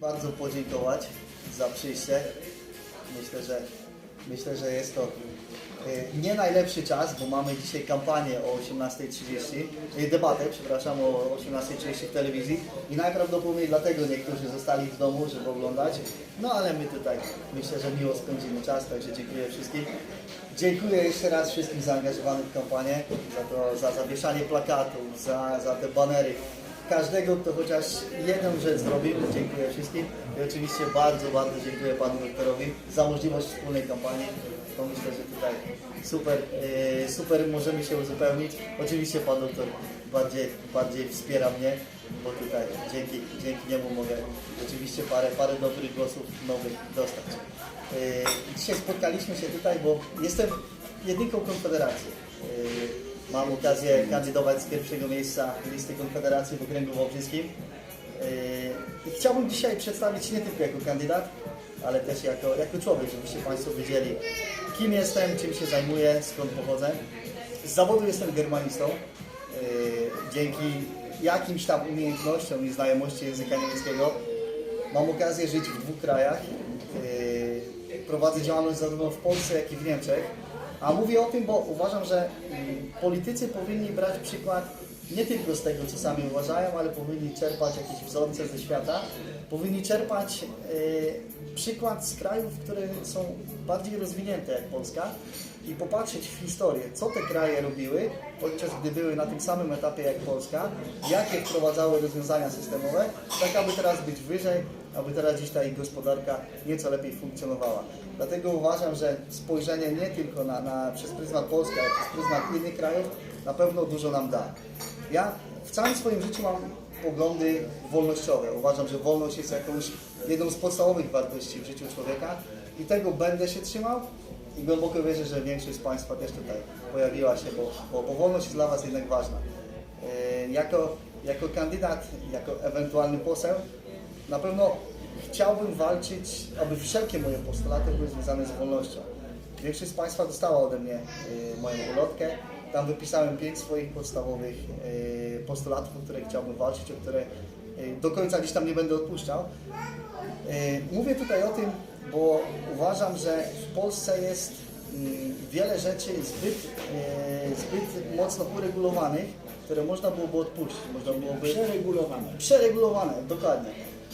bardzo podziękować za przyjście. Myślę, że myślę, że jest to e, nie najlepszy czas, bo mamy dzisiaj kampanię o 18.30, e, debatę, przepraszam, o 18.30 w telewizji i najprawdopodobniej dlatego niektórzy zostali w domu, żeby oglądać. No ale my tutaj myślę, że miło spędzimy czas, także dziękuję wszystkim. Dziękuję jeszcze raz wszystkim zaangażowanym w kampanię, za to, za zawieszanie plakatów, za, za te banery każdego, kto chociaż jedną rzecz zrobił. Dziękuję wszystkim. I oczywiście bardzo, bardzo dziękuję Panu Doktorowi za możliwość wspólnej kampanii. To myślę, że tutaj super, e, super możemy się uzupełnić. Oczywiście Pan Doktor bardziej, bardziej wspiera mnie, bo tutaj dzięki, dzięki niemu mogę rzeczywiście parę, parę dobrych głosów nowych dostać. E, Dzisiaj spotkaliśmy się tutaj, bo jestem jedynką Konfederacji. Mam okazję kandydować z pierwszego miejsca listy Konfederacji w okręgu wałbrzyskim. Yy, I chciałbym dzisiaj przedstawić nie tylko jako kandydat, ale też jako, jako człowiek, żebyście Państwo wiedzieli, kim jestem, czym się zajmuję, skąd pochodzę. Z zawodu jestem germanistą. Yy, Dzięki jakimś tam umiejętnościom i znajomości języka niemieckiego mam okazję żyć w dwóch krajach. Yy, Prowadzę działalność zarówno w Polsce, jak i w Niemczech. A mówię o tym, bo uważam, że mm, politycy powinni brać przykład nie tylko z tego, co sami uważają, ale powinni czerpać jakieś wzorce ze świata. Powinni czerpać e, przykład z krajów, które są bardziej rozwinięte jak Polska i popatrzeć w historię, co te kraje robiły, podczas gdy były na tym samym etapie jak Polska, jakie wprowadzały rozwiązania systemowe, tak aby teraz być wyżej, aby teraz gdzieś ta ich gospodarka nieco lepiej funkcjonowała. Dlatego uważam, że spojrzenie nie tylko na, na, przez pryzmat Polski, ale przez pryzmat innych krajów na pewno dużo nam da. Ja w całym swoim życiu mam poglądy wolnościowe. Uważam, że wolność jest jakąś jedną z podstawowych wartości w życiu człowieka i tego będę się trzymał i głęboko wierzę, że większość z Państwa też tutaj pojawiła się, bo, bo, bo wolność jest dla Was jednak ważna. E, Jako, jako kandydat, jako ewentualny poseł, na pewno chciałbym walczyć, aby wszelkie moje postulaty były związane z wolnością. Większość z Państwa dostała ode mnie y, moją ulotkę. Tam wypisałem pięć swoich podstawowych y, postulatów, o które chciałbym walczyć, o które y, do końca gdzieś tam nie będę odpuszczał. Y, Mówię tutaj o tym, bo uważam, że w Polsce jest mm, wiele rzeczy zbyt, y, zbyt mocno uregulowanych, które można byłoby odpuścić. Można byłoby Przeregulowane. Przeregulowane, dokładnie.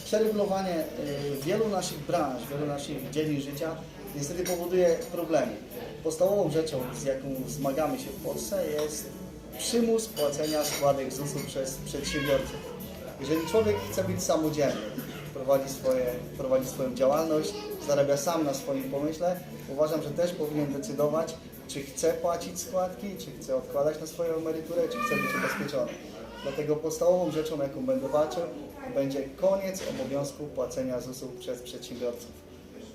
Przeregulowanie y, wielu naszych branż, wielu naszych dziedzin życia niestety powoduje problemy. Podstawową rzeczą, z jaką zmagamy się w Polsce jest przymus płacenia składek ZUS-u przez przedsiębiorców. Jeżeli człowiek chce być samodzielny, prowadzi, swoje, prowadzi swoją działalność, zarabia sam na swoim pomyśle, uważam, że też powinien decydować, czy chce płacić składki, czy chce odkładać na swoją emeryturę, czy chce być ubezpieczony. Dlatego podstawową rzeczą, jaką będę walczył, będzie koniec obowiązku płacenia ZUS-u przez przedsiębiorców.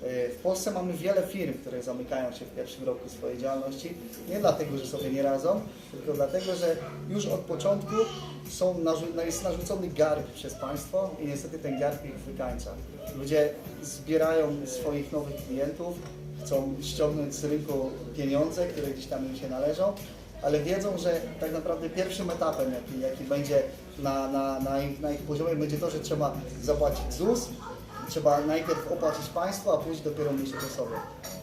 Yy, W Polsce mamy wiele firm, które zamykają się w pierwszym roku swojej działalności. Nie dlatego, że sobie nie radzą, tylko dlatego, że już od początku są narzu- jest narzucony garb przez państwo i niestety ten garb ich wykańcza. Ludzie zbierają swoich nowych klientów, chcą ściągnąć z rynku pieniądze, które gdzieś tam im się należą, ale wiedzą, że tak naprawdę pierwszym etapem, jaki, jaki będzie na, na, na, ich, na ich poziomie, będzie to, że trzeba zapłacić ZUS, trzeba najpierw opłacić państwo, a później dopiero myśleć o.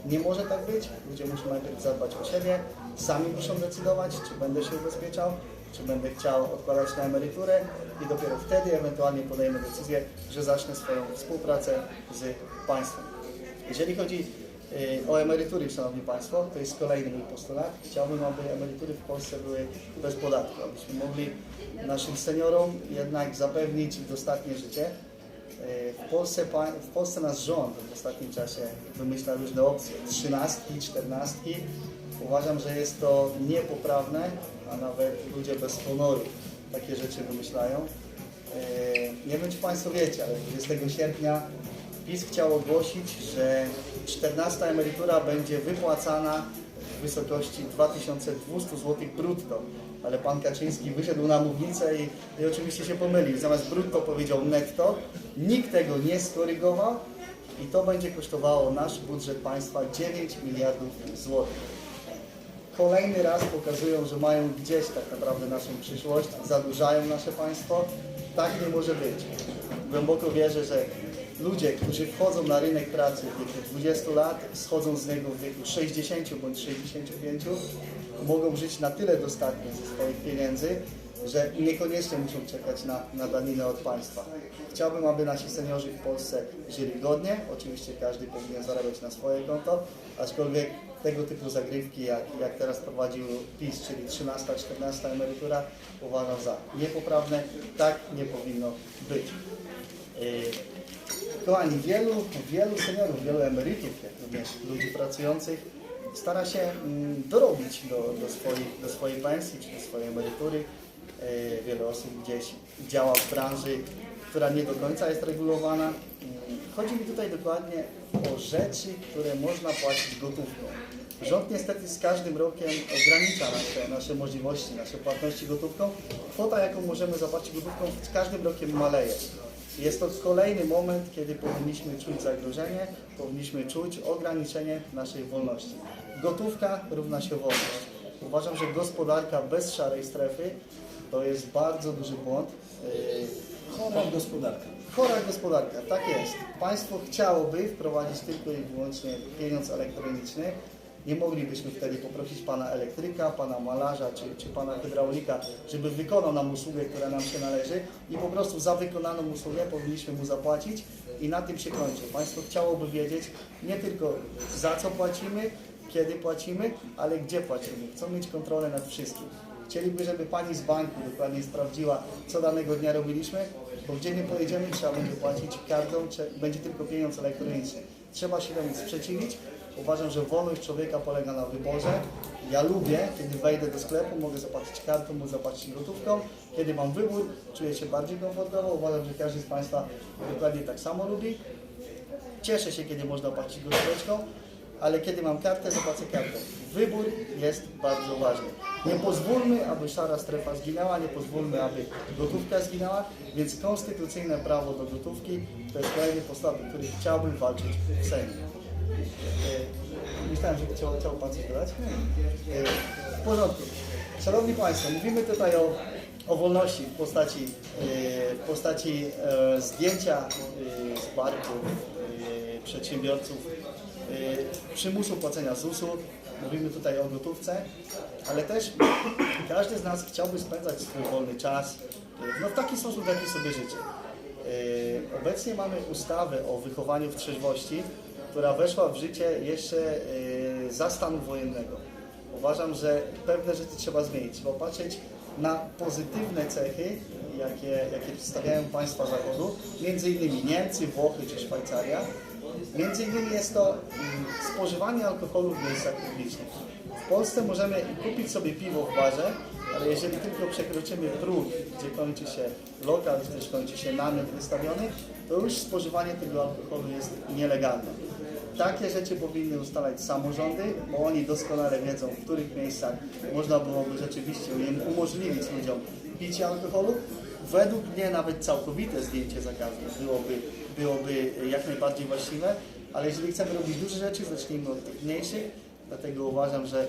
Nie może tak być, ludzie muszą najpierw zadbać o siebie, sami muszą decydować, czy będę się ubezpieczał, czy będę chciał odkładać na emeryturę i dopiero wtedy ewentualnie podejmę decyzję, że zacznę swoją współpracę z państwem. Jeżeli chodzi o emerytury, Szanowni Państwo, to jest kolejny mój postulat. Chciałbym, aby emerytury w Polsce były bez podatku, abyśmy mogli naszym seniorom jednak zapewnić dostatnie życie. Y, W Polsce, w Polsce nasz rząd w ostatnim czasie wymyśla różne opcje, trzynastki, czternastki. Uważam, że jest to niepoprawne, a nawet ludzie bez honoru takie rzeczy wymyślają. E, Nie wiem, czy Państwo wiecie, ale 20 sierpnia PiS chciał ogłosić, że 14 emerytura będzie wypłacana w wysokości 2200 zł brutto. Ale pan Kaczyński wyszedł na mównicę i, i oczywiście się pomylił. Zamiast brutto powiedział netto. Nikt tego nie skorygował i to będzie kosztowało nasz budżet państwa 9 miliardów złotych kolejny raz pokazują, że mają gdzieś tak naprawdę naszą przyszłość, zadłużają nasze państwo. Tak nie może być. Głęboko wierzę, że ludzie, którzy wchodzą na rynek pracy w wieku 20 lat, schodzą z niego w wieku 60 bądź 65, mogą żyć na tyle dostatnio ze swoich pieniędzy, że niekoniecznie muszą czekać na, na daninę od państwa. Chciałbym, aby nasi seniorzy w Polsce żyli godnie. Oczywiście każdy powinien zarabiać na swoje konto, aczkolwiek tego typu zagrywki, jak, jak teraz prowadził PiS, czyli 13-14 emerytura, uważam za niepoprawne. Tak nie powinno być. Yy, Kochani, wielu, wielu seniorów, wielu emerytów, jak również ludzi pracujących stara się mm, dorobić do, do, swoich, do swojej pensji czy do swojej emerytury. Yy, Wiele osób gdzieś działa w branży, która nie do końca jest regulowana. Yy, Chodzi mi tutaj dokładnie o rzeczy, które można płacić gotówką. Rząd niestety z każdym rokiem ogranicza nasze, nasze możliwości, nasze płatności gotówką. Kwota, jaką możemy zapłacić gotówką, z każdym rokiem maleje. Jest to kolejny moment, kiedy powinniśmy czuć zagrożenie, powinniśmy czuć ograniczenie naszej wolności. Gotówka równa się wolność. Uważam, że gospodarka bez szarej strefy to jest bardzo duży błąd. Yy, Chora gospodarka. Chora gospodarka, tak jest. Państwo chciałoby wprowadzić tylko i wyłącznie pieniądz elektroniczny. Nie moglibyśmy wtedy poprosić pana elektryka, pana malarza czy, czy pana hydraulika, żeby wykonał nam usługę, która nam się należy i po prostu za wykonaną usługę powinniśmy mu zapłacić i na tym się kończy. Państwo chciałoby wiedzieć nie tylko za co płacimy, kiedy płacimy, ale gdzie płacimy. Chcą mieć kontrolę nad wszystkim. Chcieliby, żeby pani z banku dokładnie sprawdziła, co danego dnia robiliśmy, bo gdzie nie pojedziemy, trzeba będzie płacić kartą, będzie tylko pieniądz elektroniczny. Trzeba się temu sprzeciwić. Uważam, że wolność człowieka polega na wyborze. Ja lubię, kiedy wejdę do sklepu, mogę zapłacić kartą, mogę zapłacić gotówką. Kiedy mam wybór, czuję się bardziej komfortowo. Uważam, że każdy z Państwa dokładnie tak samo lubi. Cieszę się, kiedy można płacić gotówką, ale kiedy mam kartę, zapłacę kartą. Wybór jest bardzo ważny. Nie pozwólmy, aby szara strefa zginęła, nie pozwólmy, aby gotówka zginęła, więc konstytucyjne prawo do gotówki to jest kolejny postulat, o który chciałbym walczyć w Sejmie. Myślałem, że chciał, chciał Pan coś dodać. W porządku. Szanowni Państwo, mówimy tutaj o, o wolności w postaci, w postaci e, zdjęcia e, z e, przedsiębiorców, przymusu płacenia ZUS-u. Mówimy tutaj o gotówce, ale też każdy z nas chciałby spędzać swój wolny czas no, w taki sposób, w jaki sobie życzy. E, Obecnie mamy ustawę o wychowaniu w trzeźwości, która weszła w życie jeszcze e, za stanu wojennego. Uważam, że pewne rzeczy trzeba zmienić. Trzeba patrzeć na pozytywne cechy, jakie, jakie przedstawiają państwa Zachodu, między innymi Niemcy, Włochy czy Szwajcaria. Między innymi jest to mm, spożywanie alkoholu w miejscach publicznych. W Polsce możemy kupić sobie piwo w barze, ale jeżeli tylko przekroczymy próg, gdzie kończy się lokal, gdzie też kończy się namiot wystawiony, to już spożywanie tego alkoholu jest nielegalne. Takie rzeczy powinny ustalać samorządy, bo oni doskonale wiedzą, w których miejscach można byłoby rzeczywiście umożliwić ludziom picie alkoholu. Według mnie nawet całkowite zdjęcie zakazu byłoby, byłoby jak najbardziej właściwe, ale jeżeli chcemy robić duże rzeczy, zacznijmy od tych mniejszych. Dlatego uważam, że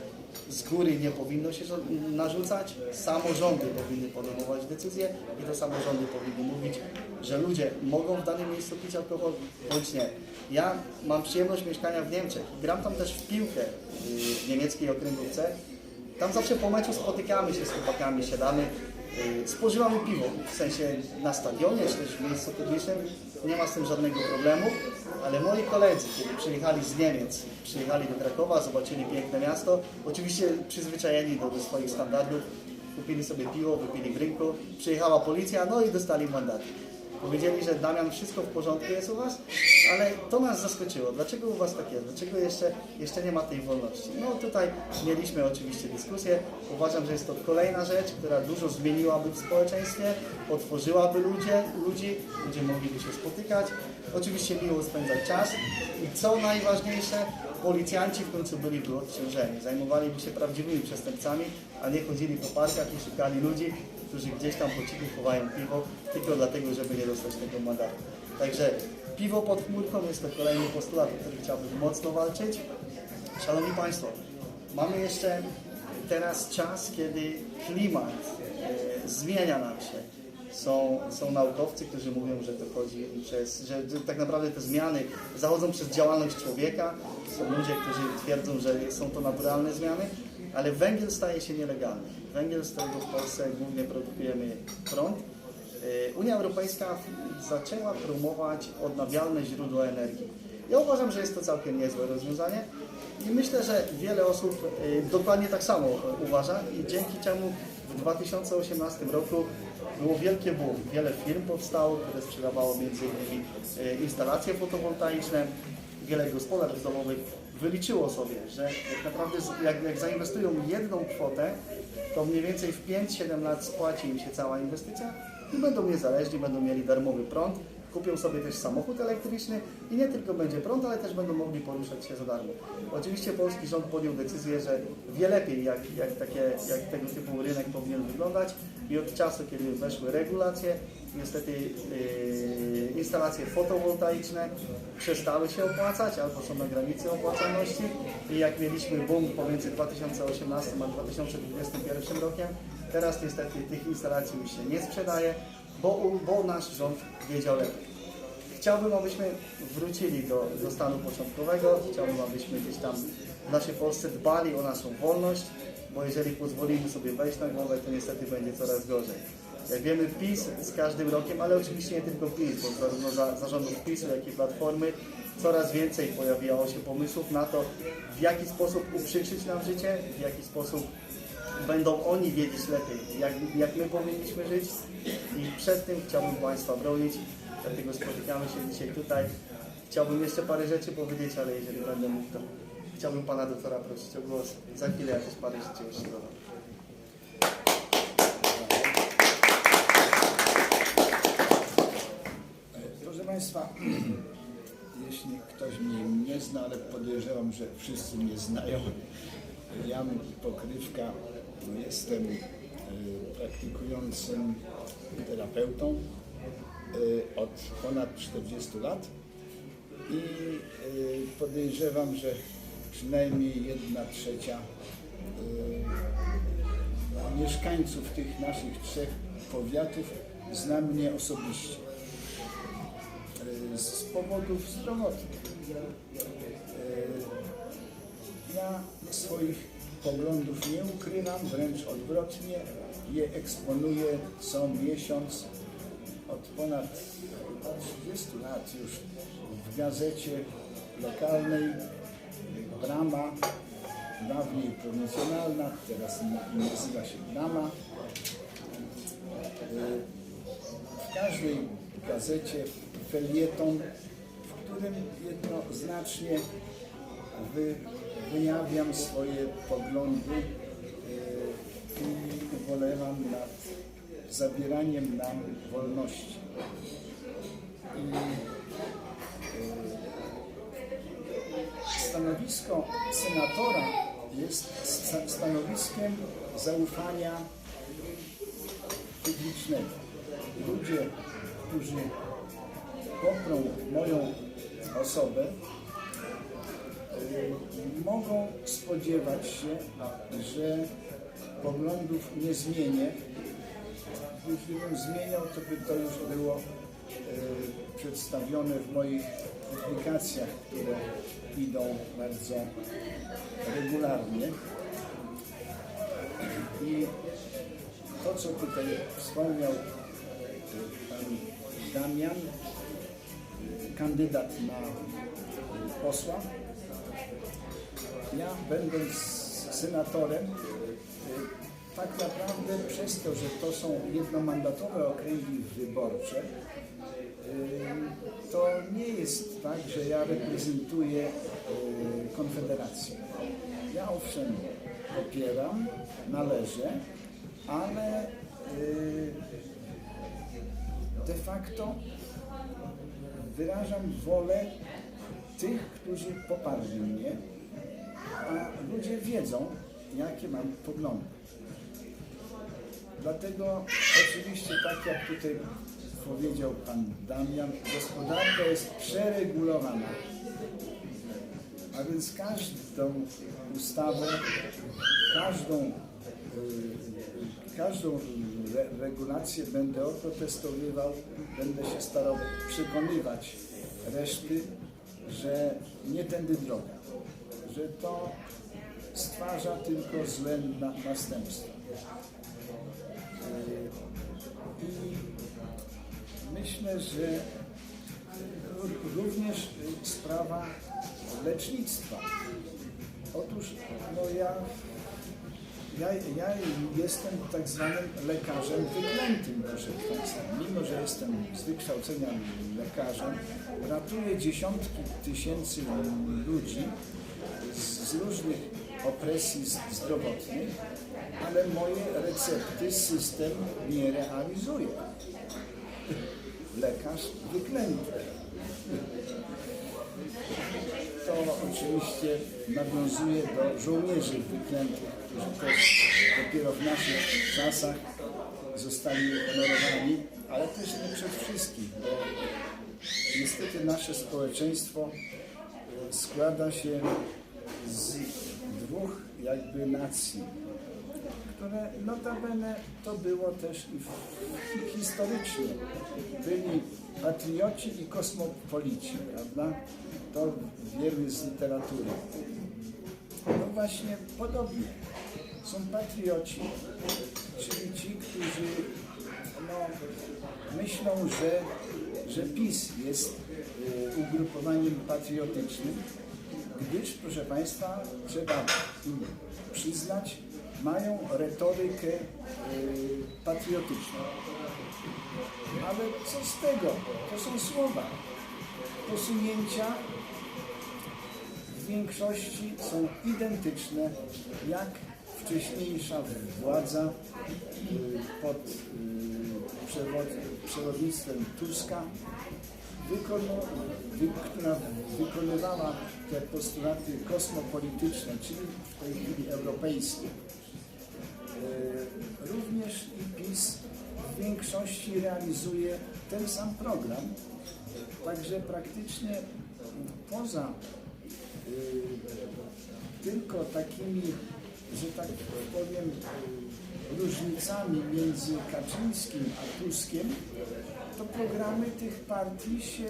z góry nie powinno się narzucać, samorządy powinny podejmować decyzje i to samorządy powinny mówić, że ludzie mogą w danym miejscu pić alkohol, bądź nie. Ja mam przyjemność mieszkania w Niemczech. Gram tam też w piłkę yy, w niemieckiej okręgówce. Tam zawsze po meczu spotykamy się z chłopakami, siadamy, yy, spożywamy piwo, w sensie na stadionie czy też w miejscu publicznym. Nie ma z tym żadnego problemu, ale moi koledzy, kiedy przyjechali z Niemiec, przyjechali do Krakowa, zobaczyli piękne miasto, oczywiście przyzwyczajeni do, do swoich standardów, kupili sobie piwo, wypili w rynku, przyjechała policja, no i dostali mandaty. Powiedzieli, że Damian, wszystko w porządku jest u Was, ale to nas zaskoczyło. Dlaczego u Was tak jest? Dlaczego jeszcze, jeszcze nie ma tej wolności? No tutaj mieliśmy oczywiście dyskusję. Uważam, że jest to kolejna rzecz, która dużo zmieniłaby w społeczeństwie, otworzyłaby ludzie, ludzi, ludzie mogliby się spotykać. Oczywiście miło spędzać czas i co najważniejsze, policjanci w końcu byliby odciążeni, zajmowaliby się prawdziwymi przestępcami, a nie chodzili po parkach i szukali ludzi, którzy gdzieś tam po cichu chowają piwo, tylko dlatego, żeby nie dostać tego mandatu. Także piwo pod chmurką jest to kolejny postulat, o który chciałbym mocno walczyć. Szanowni Państwo, mamy jeszcze teraz czas, kiedy klimat e, zmienia nam się. są, są naukowcy, którzy mówią, że to chodzi przez, że tak naprawdę te zmiany zachodzą przez działalność człowieka. Są ludzie, którzy twierdzą, że są to naturalne zmiany, ale węgiel staje się nielegalny. Węgiel, z którego w Polsce głównie produkujemy prąd. Yy, Unia Europejska zaczęła promować odnawialne źródła energii. Ja uważam, że jest to całkiem niezłe rozwiązanie i myślę, że wiele osób y, dokładnie tak samo uważa i dzięki czemu w 2018 roku było wielkie boom. Wiele firm powstało, które sprzedawało m.in. y, instalacje fotowoltaiczne. Wiele gospodarstw domowych wyliczyło sobie, że naprawdę jak, jak zainwestują jedną kwotę, to mniej więcej w 5-7 lat spłaci im się cała inwestycja i będą niezależni, będą mieli darmowy prąd, kupią sobie też samochód elektryczny i nie tylko będzie prąd, ale też będą mogli poruszać się za darmo. Oczywiście polski rząd podjął decyzję, że wie lepiej jak, jak, takie, jak tego typu rynek powinien wyglądać i od czasu, kiedy weszły regulacje, niestety yy, instalacje fotowoltaiczne przestały się opłacać albo są na granicy opłacalności i jak mieliśmy boom pomiędzy 2018 a 2021 rokiem, teraz niestety tych instalacji już się nie sprzedaje, bo, bo nasz rząd wiedział lepiej. Chciałbym, abyśmy wrócili do, do stanu początkowego. Chciałbym, abyśmy gdzieś tam w naszej Polsce dbali o naszą wolność, bo jeżeli pozwolimy sobie wejść na głowę, to niestety będzie coraz gorzej. Jak wiemy, PiS z każdym rokiem, ale oczywiście nie tylko PiS, bo zarówno za, zarządów PiSu, jak i Platformy coraz więcej pojawiało się pomysłów na to, w jaki sposób uprzykrzyć nam życie, w jaki sposób będą oni wiedzieć lepiej, jak, jak my powinniśmy żyć i przed tym chciałbym Państwa bronić, dlatego spotykamy się dzisiaj tutaj. Chciałbym jeszcze parę rzeczy powiedzieć, ale jeżeli będę mógł, to chciałbym Pana doktora prosić o głos. Za chwilę ja też parę rzeczy jeszcze dodam. Proszę Państwa, jeśli ktoś mnie nie zna, ale podejrzewam, że wszyscy mnie znają. Jan Pokrywka, jestem y, praktykującym terapeutą y, od ponad 40 lat. I y, podejrzewam, że przynajmniej jedna trzecia mieszkańców tych naszych trzech powiatów zna mnie osobiście z powodów zdrowotnych. E, Ja swoich poglądów nie ukrywam, wręcz odwrotnie, je eksponuję co miesiąc od ponad 30 lat już w gazecie lokalnej Brama, dawniej prowincjonalna, teraz na- nazywa się Brama. E, w każdej gazecie felieton, w którym jednoznacznie wy, wyjawiam swoje poglądy e, i ubolewam nad zabieraniem nam wolności. I e, stanowisko senatora jest sta- stanowiskiem zaufania publicznego. Ludzie, którzy poprą moją osobę, y, mogą spodziewać się, że poglądów nie zmienię. Jeśli bym zmieniał, to by to już było y, przedstawione w moich publikacjach, które idą bardzo regularnie. I to, co tutaj wspomniał y, pan Damian, kandydat na posła, ja będąc senatorem, y, tak naprawdę przez to, że to są jednomandatowe okręgi wyborcze, y, to nie jest tak, że ja reprezentuję y, Konfederację. Ja owszem popieram, należę, ale de facto wyrażam wolę tych, którzy poparli mnie, a ludzie wiedzą, jakie mam poglądy. Dlatego oczywiście, tak jak tutaj powiedział pan Damian, gospodarka jest przeregulowana. A więc każdą ustawę, każdą, y, każdą re, regulacje będę oprotestowywał, będę się starał przekonywać reszty, że nie tędy droga, że to stwarza tylko złe na, następstwa. Yy, I myślę, że ró- również sprawa lecznictwa. Otóż no ja, ja, ja jestem tak zwanym lekarzem wyklętym, proszę Państwa. Mimo, że jestem z wykształcenia lekarzem, ratuję dziesiątki tysięcy ludzi z, różnych opresji zdrowotnych, ale moje recepty system nie realizuje. Lekarz wyklęty. To oczywiście nawiązuje do żołnierzy wyklętych, którzy też dopiero w naszych czasach zostali honorowani, ale też nie przed wszystkich, bo niestety nasze społeczeństwo e, składa się z dwóch jakby nacji, które notabene to było też i w, historycznie. Byli patrioci i kosmopolici, prawda? To wiemy z literatury. No właśnie podobnie. Są patrioci, czyli ci, którzy no, myślą, że, że PiS jest y, ugrupowaniem patriotycznym, gdyż, proszę Państwa, trzeba im przyznać, mają retorykę y, patriotyczną. Ale co z tego? To są słowa. Posunięcia w większości są identyczne jak wcześniejsza władza y, pod y, przewod- przewodnictwem Tuska, która wykonywała te postulaty kosmopolityczne, czyli w tej chwili europejskie. Y, Również i PiS w większości realizuje ten sam program, także praktycznie poza tylko takimi, że tak powiem, różnicami między Kaczyńskim a Tuskiem, to programy tych partii się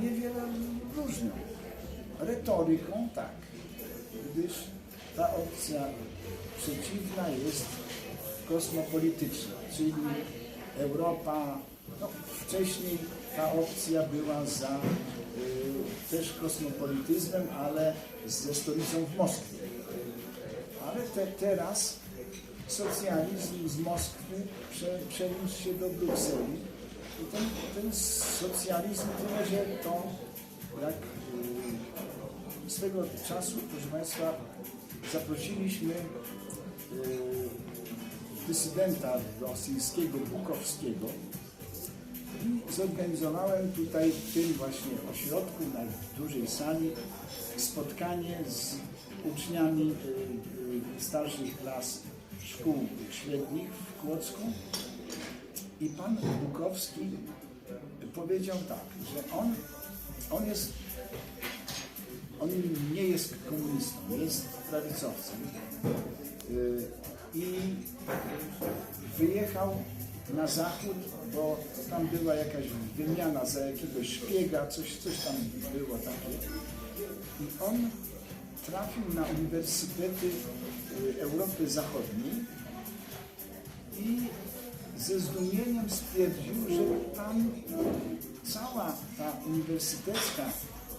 niewiele różnią. Retoryką tak, gdyż ta opcja przeciwna jest kosmopolityczna, czyli Europa, no, wcześniej ta opcja była za y, też kosmopolityzmem, ale ze stolicą w Moskwie. Ale te, teraz socjalizm z Moskwy prze, przeniósł się do Brukseli. I ten, ten socjalizm tyle, że to jak y, swego czasu, proszę Państwa, zaprosiliśmy y, dysydenta rosyjskiego Bukowskiego. I zorganizowałem tutaj w tym właśnie ośrodku na dużej sali spotkanie z uczniami y, starszych klas szkół średnich w Kłodzku i pan Bukowski powiedział tak, że on, on jest on nie jest komunistą, jest prawicowcem. Y, I wyjechał na zachód, bo tam była jakaś wymiana za jakiegoś szpiega, coś, coś tam było takie. I on trafił na uniwersytety y, Europy Zachodniej i ze zdumieniem stwierdził, że tam cała ta uniwersytecka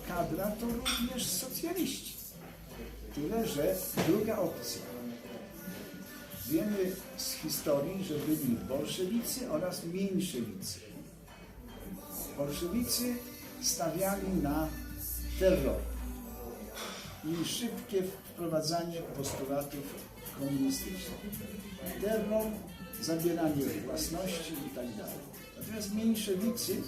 kadra to również socjaliści. Tyle, że druga opcja. Wiemy z historii, że byli bolszewicy oraz mniejszewicy. Bolszewicy stawiali na terror i szybkie wprowadzanie postulatów komunistycznych. Terror, zabieranie własności i tak. Natomiast mniejszewicy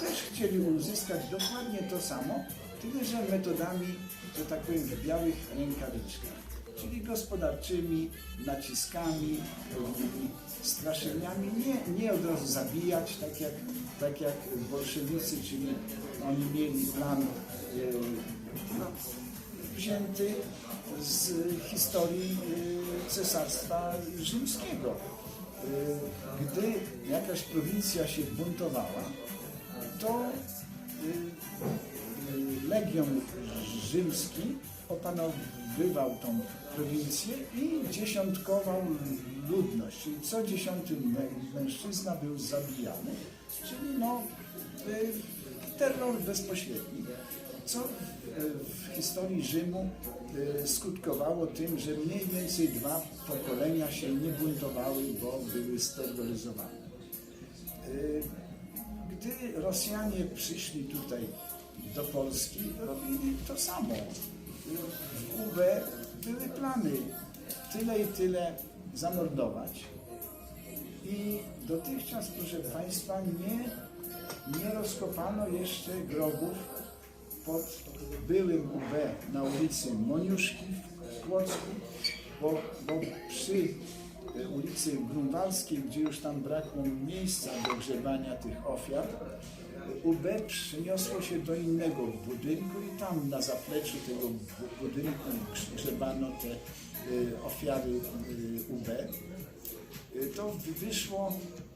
też chcieli uzyskać dokładnie to samo, tyle że metodami, że tak powiem, w białych rękawiczkach, czyli gospodarczymi, naciskami, straszeniami, nie, nie od razu zabijać, tak jak, tak jak bolszewicy, czyli oni mieli plan e, no, wzięty z historii e, Cesarstwa Rzymskiego. y, gdy jakaś prowincja się buntowała, to y, y, Legion Rzymski opanowywał tą prowincję i dziesiątkował ludność, czyli co dziesiąty mę- mężczyzna był zabijany, czyli no y, terror bezpośredni, co y, w historii Rzymu y, skutkowało tym, że mniej więcej dwa pokolenia się nie buntowały, bo były steroryzowane. Y, Gdy Rosjanie przyszli tutaj do Polski, robili to samo. W UB były plany tyle i tyle zamordować. I dotychczas, proszę Państwa, nie, nie rozkopano jeszcze grobów pod byłym UB na ulicy Moniuszki w Płocku, bo, bo przy e, ulicy Grunwaldzkiej, gdzie już tam brakło miejsca do grzebania tych ofiar, UB przeniosło się do innego budynku i tam na zapleczu tego bu- budynku grzebano te y, ofiary y, UB. To wyszło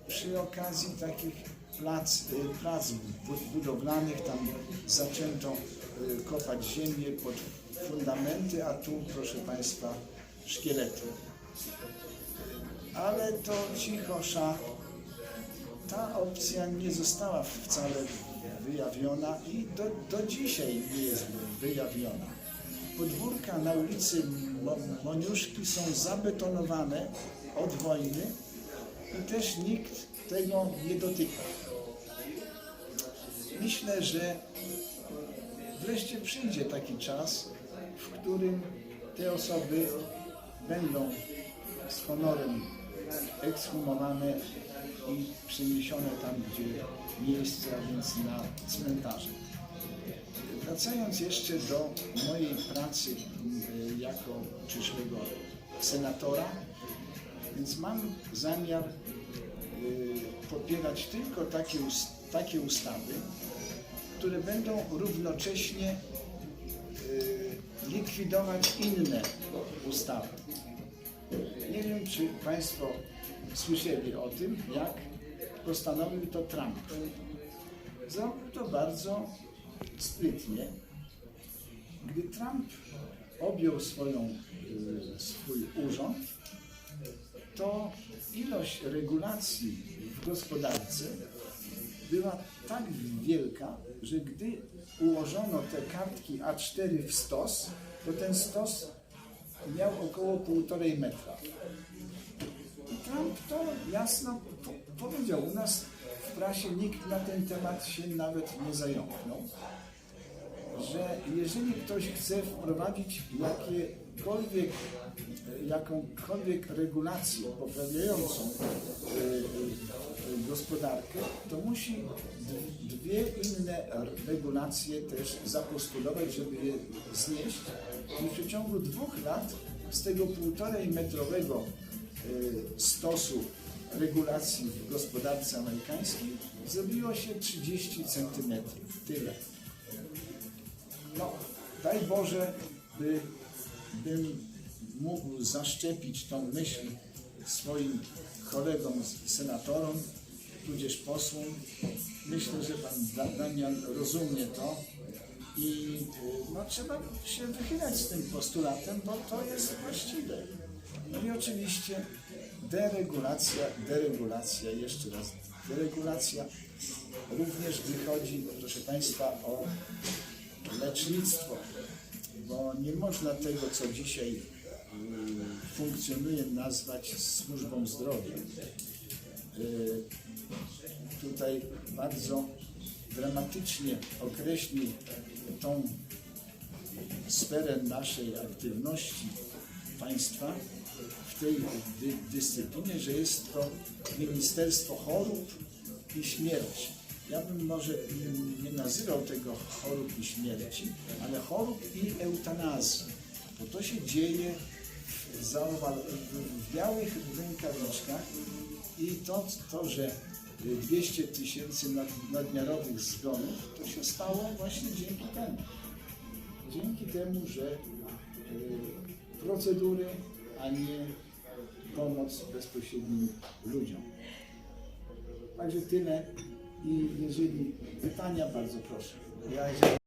przy okazji takich plac, y, plac bu- budowlanych, tam zaczęto y, kopać ziemię pod fundamenty, a tu proszę Państwa szkielety. Ale to cichosza ta opcja nie została wcale wyjawiona i do, do dzisiaj nie jest wyjawiona. Podwórka na ulicy Mo- Moniuszki są zabetonowane od wojny i też nikt tego nie dotyka. Myślę, że wreszcie przyjdzie taki czas, w którym te osoby będą z honorem ekshumowane i przeniesione tam, gdzie miejsce, a więc na cmentarze. Wracając jeszcze do mojej pracy y, jako przyszłego senatora, więc mam zamiar y, popierać tylko takie, takie ustawy, które będą równocześnie y, likwidować inne ustawy. Nie wiem, czy Państwo słyszeli o tym, jak postanowił to Trump. Zrobił to bardzo sprytnie. Gdy Trump objął swoją, y, swój urząd, to ilość regulacji w gospodarce była tak wielka, że gdy ułożono te kartki A4 w stos, to ten stos miał około półtorej metra. I Trump to jasno po- powiedział. U nas w prasie nikt na ten temat się nawet nie zająknął, że jeżeli ktoś chce wprowadzić jakiekolwiek, jakąkolwiek regulację poprawiającą e, e, gospodarkę, to musi dwie inne regulacje też zapostulować, żeby je znieść. I w przeciągu dwóch lat z tego półtorej metrowego e, stosu regulacji w gospodarce amerykańskiej zrobiło się 30 centymetrów. Tyle. No, daj Boże, by, bym mógł zaszczepić tą myśl swoim kolegom, senatorom, tudzież posłom. Myślę, że pan Da- Damian rozumie to i y, no, trzeba się wychylać z tym postulatem, bo to jest właściwe. No i oczywiście deregulacja, deregulacja, jeszcze raz deregulacja. Również gdy chodzi, proszę Państwa, o lecznictwo, bo nie można tego, co dzisiaj funkcjonuje, nazwać służbą zdrowia. Y, Tutaj bardzo dramatycznie określił tą sferę naszej aktywności państwa w tej dy, dyscyplinie, że jest to Ministerstwo Chorób i Śmierci. Ja bym może nie nazywał tego chorób i śmierci, ale chorób i eutanazji, bo to się dzieje w, białych rękawiczkach i to, to że 200 tysięcy nad, nadmiarowych zgonów, to się stało właśnie dzięki temu. Dzięki temu, że y, procedury, a nie pomoc bezpośrednim ludziom. Także tyle i jeżeli pytania, bardzo proszę. Ja